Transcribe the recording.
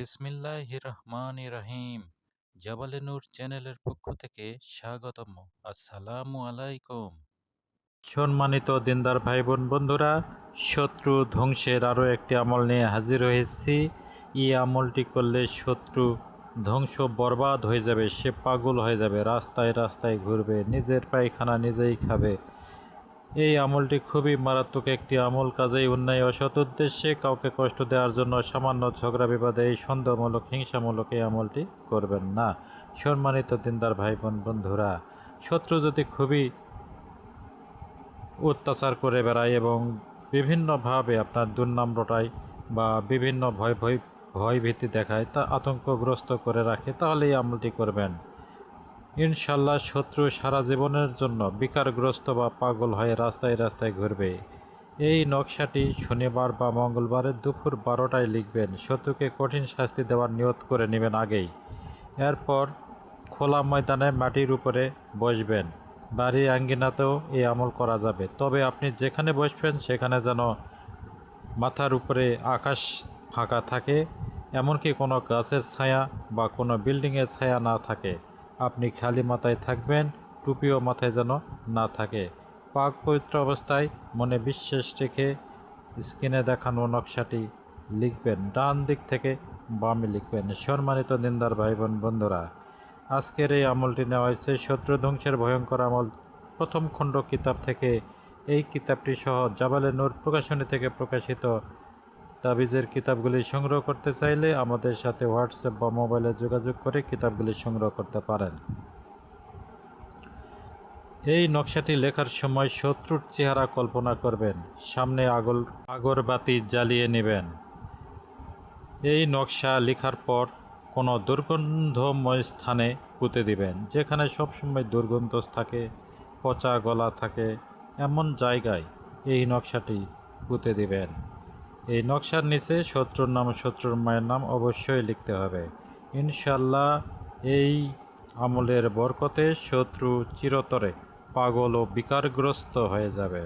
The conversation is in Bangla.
বিসমিল্লাহ রহমান রহিম জাবালে নূর চ্যানেলের পক্ষ থেকে স্বাগতম। আসসালামু আলাইকুম। সম্মানিত দিনদার ভাই বোন বন্ধুরা, শত্রু ধ্বংসের আরও একটি আমল নিয়ে হাজির হয়েছি। এই আমলটি করলে শত্রু ধ্বংস বরবাদ হয়ে যাবে, সে পাগল হয়ে যাবে, রাস্তায় রাস্তায় ঘুরবে, নিজের পায়খানা নিজেই খাবে। এই আমলটি খুবই মারাত্মক একটি আমল, কাজেই অন্যায় অসৎ উদ্দেশ্যে কাউকে কষ্ট দেওয়ার জন্য সামান্য ঝগড়া বিবাদে এই সন্দেহমূলক, হিংসামূলক এই আমলটি করবেন না। সম্মানিত দিনদার ভাই বোন বন্ধুরা, শত্রু যদি খুবই অত্যাচার করে বেড়ায় এবং বিভিন্নভাবে আপনার দুর্নাম রটায় বা বিভিন্ন ভয় ভয়, ভয়ভীতি দেখায়, তা আতঙ্কগ্রস্ত করে রাখে তাহলে এই আমলটি করবেন। ইনশাল্লাহ শত্রু সারা জীবনের জন্য বিকারগ্রস্ত বা পাগল হয়ে রাস্তায় রাস্তায় ঘুরবে। এই নকশাটি শনিবার বা মঙ্গলবারের দুপুর বারোটায় লিখবেন। শত্রুকে কঠিন শাস্তি দেওয়ার নিয়ত করে নেবেন আগেই। এরপর খোলা ময়দানে মাটির উপরে বসবেন। বাড়ির আঙ্গিনাতেও এই আমল করা যাবে। তবে আপনি যেখানে বসবেন সেখানে যেন মাথার উপরে আকাশ ফাঁকা থাকে, এমনকি কোনো গাছের ছায়া বা কোনো বিল্ডিংয়ের ছায়া না থাকে। আপনি খালি মাথায় থাকবেন, টুপিও মাথায় যেন না থাকে। পাক পবিত্র অবস্থায় মনে বিশ্বাস রেখে স্ক্রিনে দেখানো নকশাটি লিখবেন, ডান দিক থেকে বামে লিখবেন। সম্মানিত নিন্দার ভাই বোন বন্ধুরা, আজকের এই আমলটি নেওয়া হয়েছে শত্রু ধ্বংসের ভয়ঙ্কর আমল। প্রথম খণ্ড কিতাব থেকে এই কিতাবটি সহ জাবালে নূর প্রকাশনী থেকে প্রকাশিত তাবিজের কিতাবগুলি সংগ্রহ করতে চাইলে আমাদের সাথে হোয়াটসঅ্যাপ বা মোবাইলে যোগাযোগ করে কিতাবগুলি সংগ্রহ করতে পারেন। এই নকশাটি লেখার সময় শত্রুর চেহারা কল্পনা করবেন, সামনে আগল, আগরবাতি জ্বালিয়ে নেবেন। এই নকশা লেখার পর কোনো দুর্গন্ধময় স্থানে পুঁতে দিবেন, যেখানে সবসময় দুর্গন্ধ থাকে, পচা গলা থাকে, এমন জায়গায় এই নকশাটি পুঁতে দিবেন। এই নকশার নিচে শত্রুর নাম শত্রুর মায়ের নাম অবশ্যই লিখতে হবে। ইনশাল্লাহ এই আমলের বরকতে শত্রু চিরতরে পাগল ও বিকারগ্রস্ত হয়ে যাবে।